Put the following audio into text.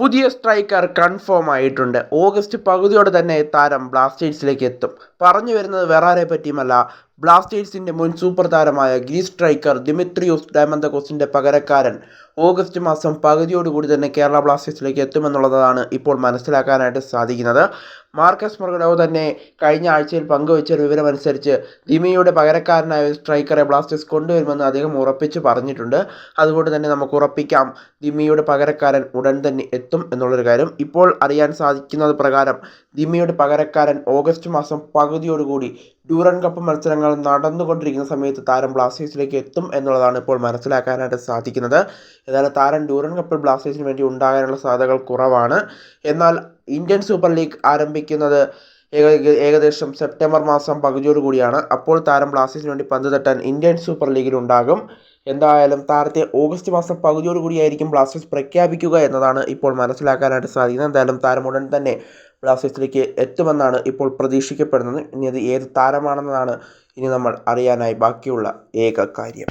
പുതിയ striker confirm ആയിട്ടുണ്ട്. August പകുതിയോടെ തന്നെ താരം ബ്ലാസ്റ്റേഴ്സിലേക്ക് എത്തും. പറഞ്ഞു വരുന്നത് വേറാരെ പറ്റിയുമല്ല. ബ്ലാസ്റ്റേഴ്സിന്റെ മുൻ സൂപ്പർ താരമായ ഗ്രീസ് സ്ട്രൈക്കർ ദിമിത്രിയോസ് ഡയമന്തകോസിന്റെ പകരക്കാരൻ. ഓഗസ്റ്റ് മാസം പകുതിയോടുകൂടി തന്നെ കേരള ബ്ലാസ്റ്റേഴ്സിലേക്ക് എത്തുമെന്നുള്ളതാണ് ഇപ്പോൾ മനസ്സിലാക്കാനായിട്ട് സാധിക്കുന്നത്. മാർക്കസ് മൊർഗഡോ തന്നെ കഴിഞ്ഞ ആഴ്ചയിൽ പങ്കുവച്ച ഒരു വിവരമനുസരിച്ച് ദിമിയുടെ പകരക്കാരനായ സ്ട്രൈക്കറെ ബ്ലാസ്റ്റേഴ്സ് കൊണ്ടുവരുമെന്ന് അദ്ദേഹം ഉറപ്പിച്ച് പറഞ്ഞിട്ടുണ്ട്. അതുകൊണ്ട് തന്നെ നമുക്ക് ഉറപ്പിക്കാം ദിമിയുടെ പകരക്കാരൻ ഉടൻ തന്നെ എത്തും എന്നുള്ളൊരു കാര്യം. ഇപ്പോൾ അറിയാൻ സാധിക്കുന്നത് പ്രകാരം ദിമിയുടെ പകരക്കാരൻ ഓഗസ്റ്റ് മാസം പകുതിയോടുകൂടി ഡ്യൂറൻ കപ്പ് മത്സരങ്ങൾ നടന്നുകൊണ്ടിരിക്കുന്ന സമയത്ത് താരം ബ്ലാസ്റ്റേഴ്സിലേക്ക് എത്തും എന്നുള്ളതാണ് ഇപ്പോൾ മനസ്സിലാക്കാനായിട്ട് സാധിക്കുന്നത്. ഏതായാലും താരം ഡ്യൂറൻ കപ്പിൽ ബ്ലാസ്റ്റേഴ്സിന് വേണ്ടി ഉണ്ടാകാനുള്ള സാധ്യതകൾ കുറവാണ്. എന്നാൽ ഇന്ത്യൻ സൂപ്പർ ലീഗ് ആരംഭിക്കുന്നത് ഏകദേശം സെപ്റ്റംബർ മാസം പകുതിയോട് കൂടിയാണ് അപ്പോൾ താരം ബ്ലാസ്റ്റേഴ്സിന് വേണ്ടി പന്ത് തട്ടാൻ ഇന്ത്യൻ സൂപ്പർ ലീഗിൽ ഉണ്ടാകും. എന്തായാലും താരത്തെ ഓഗസ്റ്റ് മാസം പകുതിയോട് കൂടിയായിരിക്കും ബ്ലാസ്റ്റേഴ്സ് പ്രഖ്യാപിക്കുക എന്നതാണ് ഇപ്പോൾ മനസ്സിലാക്കാനായിട്ട് സാധിക്കുന്നത്. എന്തായാലും താരം ഉടൻ തന്നെ ബ്ലാസ്റ്റേഴ്സിലേക്ക് എത്തുമെന്നാണ് ഇപ്പോൾ പ്രതീക്ഷിക്കപ്പെടുന്നത്. ഇനി അത് ഏത് താരമാണെന്നതാണ് ഇനി നമ്മൾ അറിയാനായി ബാക്കിയുള്ള ഏക കാര്യം.